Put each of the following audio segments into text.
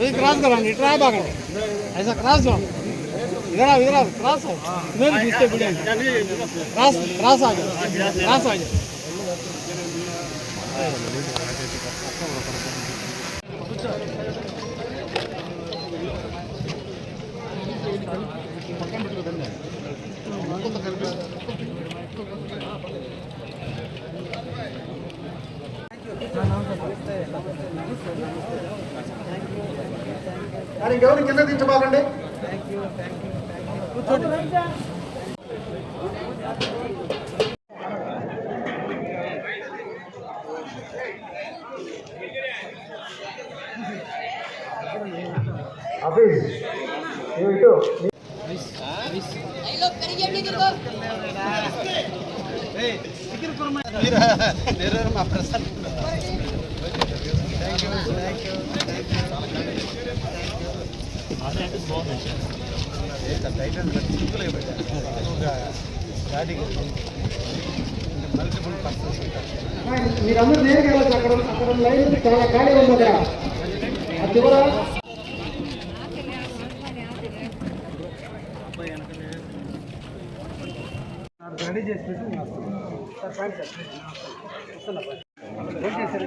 ये क्रॉस कराएँगे ट्राई भागेंगे ऐसा क्रॉस हो इधर आओ इधर आओ क्रॉस हो इधर घिसते बिड़े क्रॉस क्रॉस आ जाओ। क्रॉस आ जाओ। మరి ఇంకెవరు కింద దించబాకండి అఫీజ్ నువ్వు ఇటు మీరందరూ నేరుగా వెళ్ళచ్చు అక్కడ అక్కడ లైన్ చాలా ఖాళీ ఉంది అక్కడ. చివర రెడీ చేసి పెట్టి sir fine sir okay sir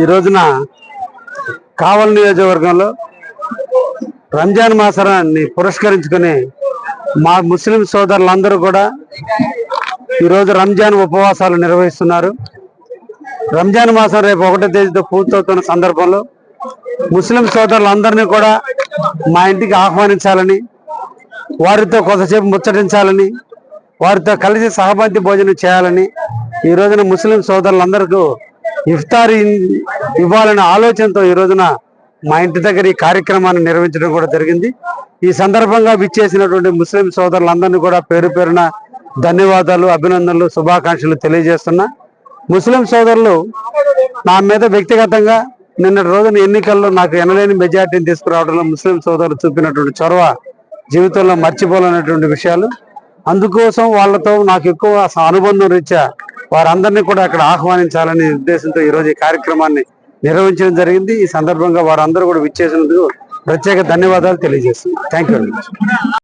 ఈ రోజున కావల్ నియోజకవర్గంలో రంజాన్ మాసాన్ని పురస్కరించుకుని మా ముస్లిం సోదరులందరూ కూడా ఈరోజు రంజాన్ ఉపవాసాలు నిర్వహిస్తున్నారు. రంజాన్ మాసం రేపు ఒకటో తేదీతో పూర్తవుతున్న సందర్భంలో ముస్లిం సోదరులందరినీ కూడా మా ఇంటికి ఆహ్వానించాలని వారితో కొంతసేపు ముచ్చటించాలని వారితో కలిసి సహబంతి భోజనం చేయాలని ఈ రోజున ముస్లిం సోదరులందరికీ ఇఫ్తార్ ఇవ్వాలనే ఆలోచనతో ఈ రోజున మా ఇంటి దగ్గర ఈ కార్యక్రమాన్ని నిర్వహించడం కూడా జరిగింది. ఈ సందర్భంగా విచ్చేసినటువంటి ముస్లిం సోదరులందరినీ కూడా పేరు పేరున ధన్యవాదాలు అభినందనలు శుభాకాంక్షలు తెలియజేస్తున్నా. ముస్లిం సోదరులు నా మీద వ్యక్తిగతంగా నిన్నటి రోజున ఎన్నికల్లో నాకు ఎనలేని మెజార్టీని తీసుకురావడంలో ముస్లిం సోదరులు చూపినటువంటి చొరవ జీవితంలో మర్చిపోలేనటువంటి విషయాలు. అందుకోసం వాళ్ళతో నాకు ఎక్కువ అనుబంధం రీత్యా వారందరినీ కూడా అక్కడ ఆహ్వానించాలనే ఉద్దేశంతో ఈరోజు ఈ కార్యక్రమాన్ని నిర్వహించడం జరిగింది. ఈ సందర్భంగా వారందరూ కూడా విచ్చేసినందుకు ప్రత్యేక ధన్యవాదాలు తెలియజేస్తున్నాను. Thank you